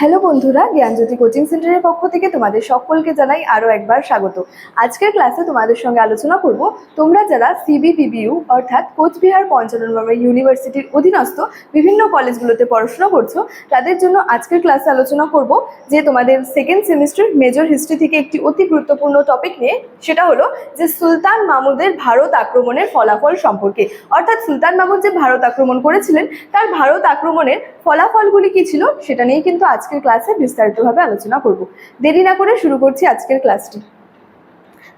Hello বন্ধুরা, জ্ঞানজ্যোতি coaching সেন্টারের পক্ষ থেকে তোমাদের সকলকে জানাই আরও একবার স্বাগত। আজকের ক্লাসে তোমাদের সঙ্গে আলোচনা করব, তোমরা যারা সিবিপিবিইউ অর্থাৎ কোচবিহার পঞ্চানন ইউনিভার্সিটির অধীনস্থ বিভিন্ন কলেজগুলোতে পড়াশোনা করছ, তাদের জন্য আজকের ক্লাসে আলোচনা করব যে তোমাদের সেকেন্ড সেমিস্টার মেজর হিস্ট্রি থেকে একটি অতি গুরুত্বপূর্ণ টপিক নিয়ে, সেটা হলো যে সুলতান মাহমুদের ভারত আক্রমণের ফলাফল সম্পর্কে। অর্থাৎ সুলতান মাহমুদ যে ভারত আক্রমণ করেছিলেন, তার ভারত আক্রমণের ফলাফলগুলি কি ছিল, সেটা নিয়ে কিন্তু আজকের ক্লাসে বিস্তারিতভাবে আলোচনা করব। দেরি না করে শুরু করছি আজকের ক্লাসটি।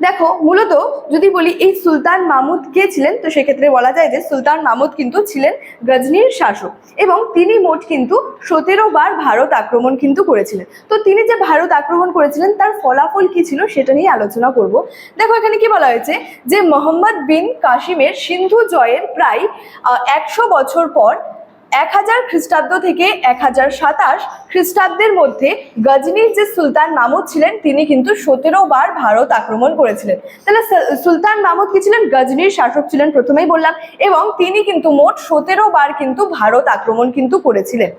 দেখো, মূলত যদি বলি, এই সুলতান মাহমুদ কে ছিলেন? তো সেক্ষেত্রে বলা যায় যে সুলতান মাহমুদ কিন্তু ছিলেন গজনির শাসক এবং তিনি মোট কিন্তু সতেরো বার ভারত আক্রমণ কিন্তু করেছিলেন। তো তিনি যে ভারত আক্রমণ করেছিলেন, তার ফলাফল কি ছিল সেটা নিয়ে আলোচনা করব। দেখো, এখানে কি বলা হয়েছে? যে মোহাম্মদ বিন কাশিমের সিন্ধু জয়ের প্রায় একশো বছর পর এক হাজার খ্রিস্টাব্দ থেকে এক হাজার সাতাশ খ্রিস্টাব্দের মধ্যে গজনীর যে সুলতান মাহমুদ ছিলেন, তিনি কিন্তু সতেরো বার ভারত আক্রমণ করেছিলেন। তাহলে সুলতান মাহমুদ কি ছিলেন? গজনীর শাসক ছিলেন প্রথমেই বললাম, এবং তিনি কিন্তু মোট সতেরো বার কিন্তু ভারত আক্রমণ কিন্তু করেছিলেন।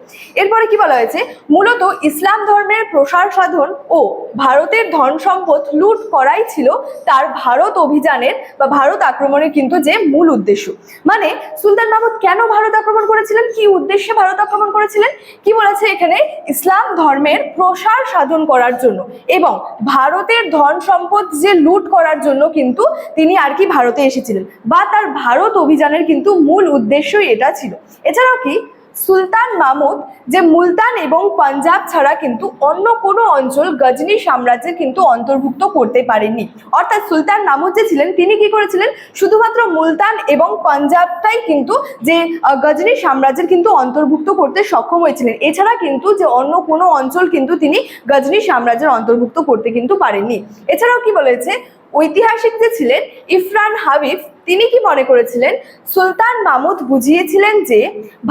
এরপরে কি বলা হয়েছে? মূলত ইসলাম ধর্মের প্রসার সাধন ও ভারতের ধন সম্পদ লুট করাই ছিল তার ভারত অভিযানের বা ভারত আক্রমণের কিন্তু যে মূল উদ্দেশ্য। মানে সুলতান মাহমুদ কেন ভারত আক্রমণ করেছিলেন? কি উদ্দেশ্যে ভারত আক্রমণ করেছিলেন? কি বলেছে এখানে? ইসলাম ধর্মের প্রসার সাধন করার জন্য এবং ভারতের ধন সম্পদ যে লুট করার জন্য কিন্তু তিনি আর কি ভারতে এসেছিলেন। বা তার ভারত অভিযানের কিন্তু মূল উদ্দেশ্যই এটা ছিল। এছাড়াও কি সুলতান মাহমুদ যে মুলতান এবং পাঞ্জাব ছাড়া কিন্তু অন্য কোনো অঞ্চল গজনি সাম্রাজ্যে কিন্তু অন্তর্ভুক্ত করতে পারেননি। অর্থাৎ সুলতান মাহমুদ যে ছিলেন, তিনি কি করেছিলেন? শুধুমাত্র মুলতান এবং পাঞ্জাবটাই কিন্তু যে গজনি সাম্রাজ্যের কিন্তু অন্তর্ভুক্ত করতে সক্ষম হয়েছিলেন। এছাড়া কিন্তু যে অন্য কোনো অঞ্চল কিন্তু তিনি গজনি সাম্রাজ্যের অন্তর্ভুক্ত করতে কিন্তু পারেননি। এছাড়াও কি বলেছে? ঐতিহাসিক যে ছিলেন ইফরান হাবিব তিনি কি মনে করেছিলেন? সুলতান মাহমুদ বুঝিয়েছিলেন যে,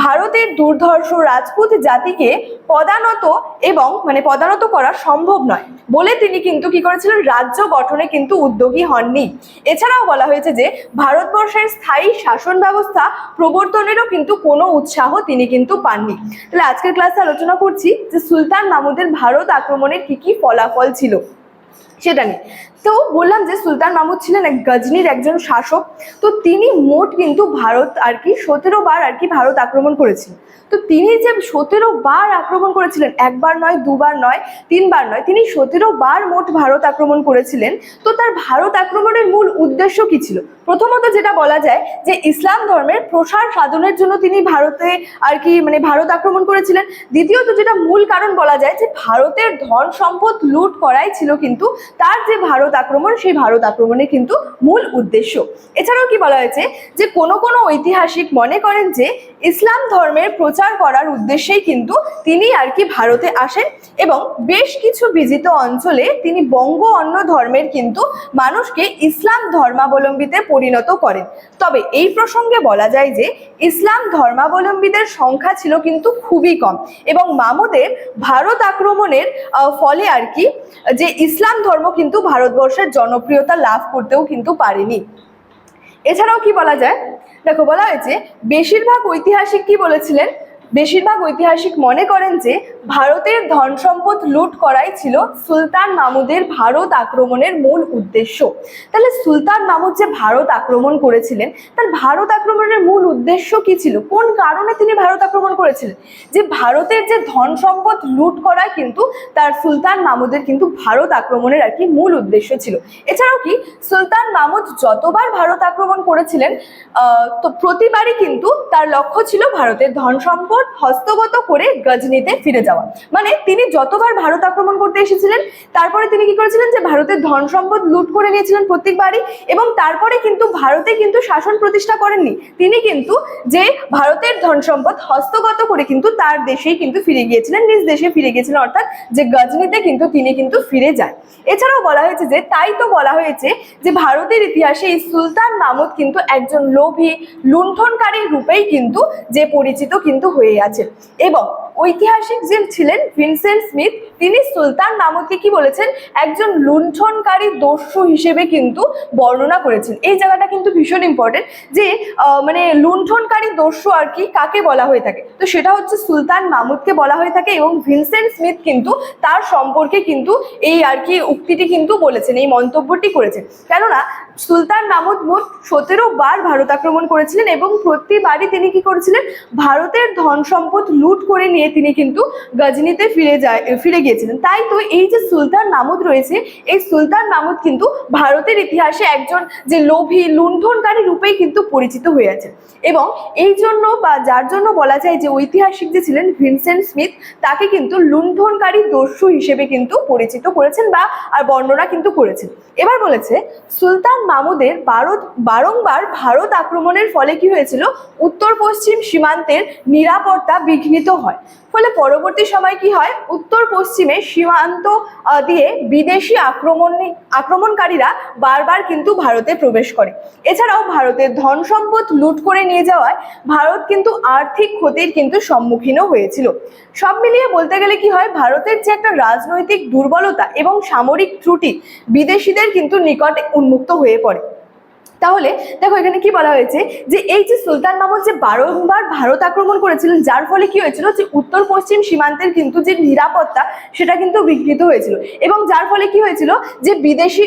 ভারতের দুর্ধর্ষ রাজপুত জাতিকে পদানত এবং মানে পদানত করা সম্ভব নয় বলে তিনি কিন্তু কি করেছিলেন? রাজ্য গঠনে কিন্তু উদ্যোগী হননি। এছাড়াও বলা হয়েছে যে, ভারতবর্ষের স্থায়ী শাসন ব্যবস্থা প্রবর্তনেরও কিন্তু কোনো উৎসাহ তিনি কিন্তু পাননি। তাহলে আজকের ক্লাসে আলোচনা করছি যে, সুলতান মাহমুদের ভারত আক্রমণের কি কি ফলাফল ছিল? সেটা নিয়ে। তো বললাম যে সুলতান মাহমুদ ছিলেন এক গজনির একজন শাসক। তো তিনি মোট কিন্তু ভারত আর কি সতেরো বার আর কি ভারত আক্রমণ করেছিলেন তো তিনি যে সতেরো বার আক্রমণ করেছিলেন, একবার নয়, দুবার নয়, তিনবার নয়, তিনি সতেরো বার মোট ভারত আক্রমণ করেছিলেন। তো তার ভারত আক্রমণের মূল উদ্দেশ্য কি ছিল? প্রথমত যেটা বলা যায় যে ইসলাম ধর্মের প্রসার সাধনের জন্য তিনি ভারতে আর কি মানে ভারত আক্রমণ করেছিলেন। দ্বিতীয়ত যেটা মূল কারণ বলা যায় যে ভারতের ধন সম্পদ লুট করাই ছিল কিন্তু তার যে ভারত আক্রমণ, সেই ভারত আক্রমণের কিন্তু মূল উদ্দেশ্য। এছাড়াও কি বলা হয়েছে যে কোনো কোনো ঐতিহাসিক মনে করেন যে ইসলাম ধর্মের প্রচার করার উদ্দেশ্যেই কিন্তু তিনি আর কি ভারতে আসেন এবং বেশ কিছু বিজিত অঞ্চলে তিনি বঙ্গ অন্য ধর্মের কিন্তু মানুষকে ইসলাম ধর্মাবলম্বীতে পরিণত করেন। তবে এই প্রসঙ্গে বলা যায় যে ইসলাম ধর্মাবলম্বীদের সংখ্যা ছিল কিন্তু খুবই কম এবং মামুদের ভারত আক্রমণের ফলে আর কি যে ইসলাম ধর্ম কিন্তু ভারতবর্ষের জনপ্রিয়তা লাভ করতেও কিন্তু পারেনি। এছাড়াও কি বলা যায়? দেখো বলা হয়েছে বেশিরভাগ ঐতিহাসিক কি বলেছিলেন? বেশিরভাগ ঐতিহাসিক মনে করেন যে ভারতের ধন সম্পদ লুট করাই ছিল সুলতান মাহমুদের ভারত আক্রমণের মূল উদ্দেশ্য। তাহলে সুলতান মাহমুদ যে ভারত আক্রমণ করেছিলেন তার ভারত আক্রমণের মূল উদ্দেশ্য কি ছিল? কোন কারণে তিনি ভারত আক্রমণ করেছিলেন? যে ভারতের যে ধন সম্পদ লুট করাই কিন্তু তার সুলতান মাহমুদের কিন্তু ভারত আক্রমণের আর কি মূল উদ্দেশ্য ছিল। এছাড়াও কি, সুলতান মাহমুদ যতবার ভারত আক্রমণ করেছিলেন তো প্রতিবারই কিন্তু তার লক্ষ্য ছিল ভারতের ধন সম্পদ হস্তগত করে গজনিতে ফিরে যাওয়া। মানে তিনি যতবার ভারত আক্রমণ করতে এসেছিলেন, তারপরে তিনি কি করেছিলেন যে ভারতের ধন সম্পদ লুট করে নিয়েছিলেন প্রত্যেকবারই এবং তারপরে কিন্তু ভারতে কিন্তু শাসন প্রতিষ্ঠা করেননি। তিনি কিন্তু যে ভারতের ধন সম্পদ হস্তগত করে কিন্তু তার দেশেই কিন্তু ফিরে গিয়েছিলেন, নিজ দেশে ফিরে গিয়েছিলেন, অর্থাৎ যে গজনীতে কিন্তু তিনি কিন্তু ফিরে যায় এছাড়াও বলা হয়েছে যে, তাই তো বলা হয়েছে যে ভারতের ইতিহাসে এই সুলতান মাহমুদ কিন্তু একজন লোভী, লুণ্ঠনকারী রূপেই কিন্তু যে পরিচিত কিন্তু হয়ে আছে। এবং ঐতিহাসিক যে ছিলেন ভিনসেন্ট স্মিথ তিনি সুলতান মামুদকে কি বলেছেন? একজন লুণ্ঠনকারী দস্যু হিসেবে কিন্তু বর্ণনা করেছেন। এই জায়গাটা কিন্তু ভীষণ ইম্পর্টেন্ট যে মানে লুণ্ঠনকারী দস্যু আর কি কাকে বলা হয়ে থাকে? তো সেটা হচ্ছে সুলতান মামুদকে বলা হয়ে থাকে এবং ভিনসেন্ট স্মিথ কিন্তু তার সম্পর্কে কিন্তু এই আর কি উক্তিটি কিন্তু বলেছেন, এই মন্তব্যটি করেছেন। কেননা, সুলতান মামুদ মোট সতেরো বার ভারত আক্রমণ করেছিলেন এবং প্রতিবারই তিনি কি করেছিলেন? ভারতের ধন সম্পদ লুট করে নিয়ে তিনি কিন্তু গজনিতে ফিরে যায়, ফিরে গিয়েছিলেন। তাই তো এই যে সুলতান মামুদ রয়েছে, এই সুলতান মামুদ কিন্তু ভারতের ইতিহাসে একজন যে লোভী, লুণ্ঠনকারী রূপেই কিন্তু পরিচিত হয়ে আছে এবং এই জন্য বা যার জন্য বলা যায় যে ঐতিহাসিক যে ছিলেন ভিনসেন্ট স্মিথ, তাকে কিন্তু লুণ্ঠনকারী দস্যু হিসেবে কিন্তু পরিচিত করেছেন বা, আর বর্ণনা কিন্তু করেছেন। এবার বলেছে, সুলতান মামুদের ভারত বারংবার ভারত আক্রমণের ফলে কি হয়েছিল? উত্তর পশ্চিম সীমান্তের নিরাপত্তা বিঘ্নিত হয়। ফলে পরবর্তী সময় কি হয়? উত্তর পশ্চিমে সীমান্ত দিয়ে বিদেশি আক্রমণ, আক্রমণকারীরা বারবার কিন্তু ভারতে প্রবেশ করে। এছাড়াও ভারতের ধন সম্পদ লুট করে নিয়ে যাওয়ায় ভারত কিন্তু আর্থিক ক্ষতির কিন্তু সম্মুখীনও হয়েছিল। সব মিলিয়ে বলতে গেলে কি হয়, ভারতের যে একটা রাজনৈতিক দুর্বলতা এবং সামরিক ত্রুটি বিদেশিদের কিন্তু নিকটে উন্মুক্ত হয়ে পড়ে। তাহলে দেখো এখানে কি বলা হয়েছে? যে এই যে সুলতান মামুদ যে বারংবার ভারত আক্রমণ করেছিলেন, যার ফলে কি হয়েছিল? যে উত্তর পশ্চিম সীমান্তের কিন্তু যে নিরাপত্তা, সেটা কিন্তু বিঘ্নিত হয়েছিল। এবং যার ফলে কি হয়েছিল? যে বিদেশি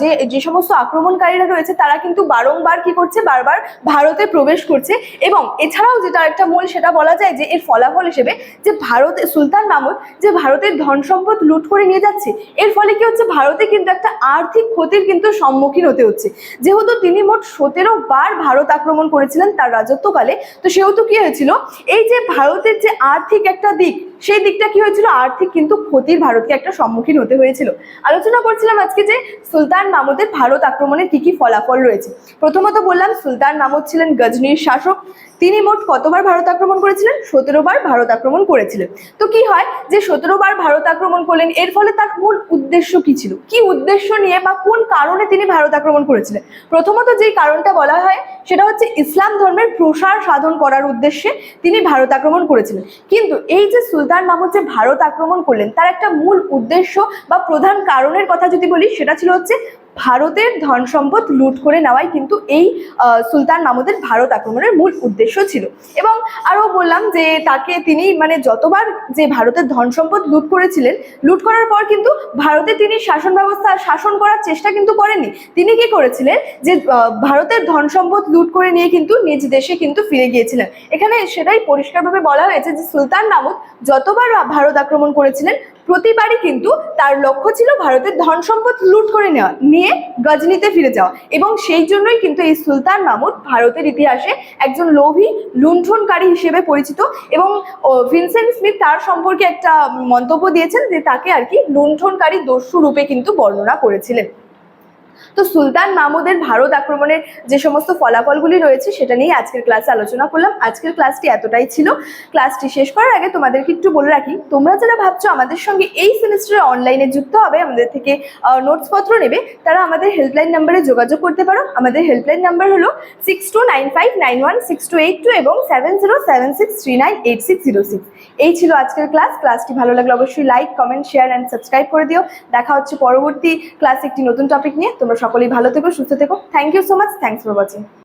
যে যে সমস্ত আক্রমণকারীরা রয়েছে, তারা কিন্তু বারংবার কি করছে? বারবার ভারতে প্রবেশ করছে। এবং এছাড়াও যেটা একটা মূল, সেটা বলা যায় যে এর ফলাফল হিসেবে যে ভারতে, সুলতান মামুদ যে ভারতের ধন সম্পদ লুট করে নিয়ে যাচ্ছে, এর ফলে কি হচ্ছে? ভারতে কিন্তু একটা আর্থিক ক্ষতির কিন্তু সম্মুখীন হতে হচ্ছে। যেহেতু তিনি মোট সতেরো বার ভারত আক্রমণ করেছিলেন তার রাজত্বকালে। তো সেহেতু কি হয়েছিল? এই যে ভারতের যে আর্থিক একটা দিক সেই দিকটা কি হয়েছিল? আর্থিক কিন্তু ক্ষতির ভারতকে একটা সম্মুখীন হতে হয়েছিল। আলোচনা করছিলাম আজকে যে সুলতান মামুদের ভারত আক্রমণের কি কি ফলাফল রয়েছে। প্রথমত বললাম, সুলতান মামুদ ছিলেন গজনীর শাসক। তিনি মোট কতবার ভারত আক্রমণ করেছিলেন? সতেরো বার ভারত আক্রমণ করেছিলেন। তো কি হয় যে সতেরো বার ভারত আক্রমণ করলেন, এর ফলে তার মূল উদ্দেশ্য কি ছিল? কি উদ্দেশ্য নিয়ে বা কোন কারণে তিনি ভারত আক্রমণ করেছিলেন? প্রথমত যেই কারণটা বলা হয়, সেটা হচ্ছে ইসলাম ধর্মের প্রসার সাধন করার উদ্দেশ্যে তিনি ভারত আক্রমণ করেছিলেন। কিন্তু এই যে সুলতান মাহমুদ যে ভারত আক্রমণ করলেন, তার একটা মূল উদ্দেশ্য বা প্রধান কারণের কথা যদি বলি, সেটা ছিল হচ্ছে ভারতের ধন সম্পদ লুট করে নেওয়াই কিন্তু এই সুলতান মাহমুদের ভারত আক্রমণের মূল উদ্দেশ্য ছিল। এবং আরও বললাম যে তাকে তিনি মানে যতবার যে ভারতের ধন সম্পদ লুট করেছিলেন, লুট করার পর কিন্তু ভারতে তিনি শাসন ব্যবস্থা, শাসন করার চেষ্টা কিন্তু করেননি। তিনি কি করেছিলেন যে ভারতের ধন সম্পদ লুট করে নিয়ে কিন্তু নিজ দেশে কিন্তু ফিরে গিয়েছিলেন। এখানে সেটাই পরিষ্কারভাবে বলা হয়েছে যে সুলতান মাহমুদ যতবার ভারত আক্রমণ করেছিলেন প্রতিবারই কিন্তু তার লক্ষ্য ছিল ভারতের ধন সম্পদ লুট করে নেওয়া, নিয়ে গজনিতে ফিরে যাওয়া। এবং সেই জন্যই কিন্তু এই সুলতান মাহমুদ ভারতের ইতিহাসে একজন লোভী, লুণ্ঠনকারী হিসেবে পরিচিত। এবং ভিনসেন্ট স্মিথ তার সম্পর্কে একটা মন্তব্য দিয়েছেন যে তাকে আর কি লুণ্ঠনকারী দস্যু রূপে কিন্তু বর্ণনা করেছিলেন। তো সুলতান মাহমুদের ভারত আক্রমণের যে সমস্ত ফলাফলগুলি রয়েছে সেটা নিয়ে আজকের ক্লাসে আলোচনা করলাম। আজকের ক্লাসটি এতটাই ছিল। ক্লাসটি শেষ করার আগে তোমাদেরকে একটু বলে রাখি, তোমরা যারা ভাবছ আমাদের সঙ্গে এই সেমিস্টারে অনলাইনে যুক্ত হবে, আমাদের থেকে নোটসপত্র নেবে, তারা আমাদের হেল্পলাইন নাম্বারে যোগাযোগ করতে পারো। আমাদের হেল্পলাইন নাম্বার হলো six two nine five nine one six two eight two এবং seven zero seven six three nine eight six zero six এই ছিল আজকের ক্লাস। ক্লাসটি ভালো লাগলে অবশ্যই like comment share and subscribe করে দিও। দেখা হচ্ছে পরবর্তী ক্লাসে একটি নতুন টপিক নিয়ে। তোমরা সকলেই ভালো থেকো সুস্থ থেকো। Thank you so much thanks for watching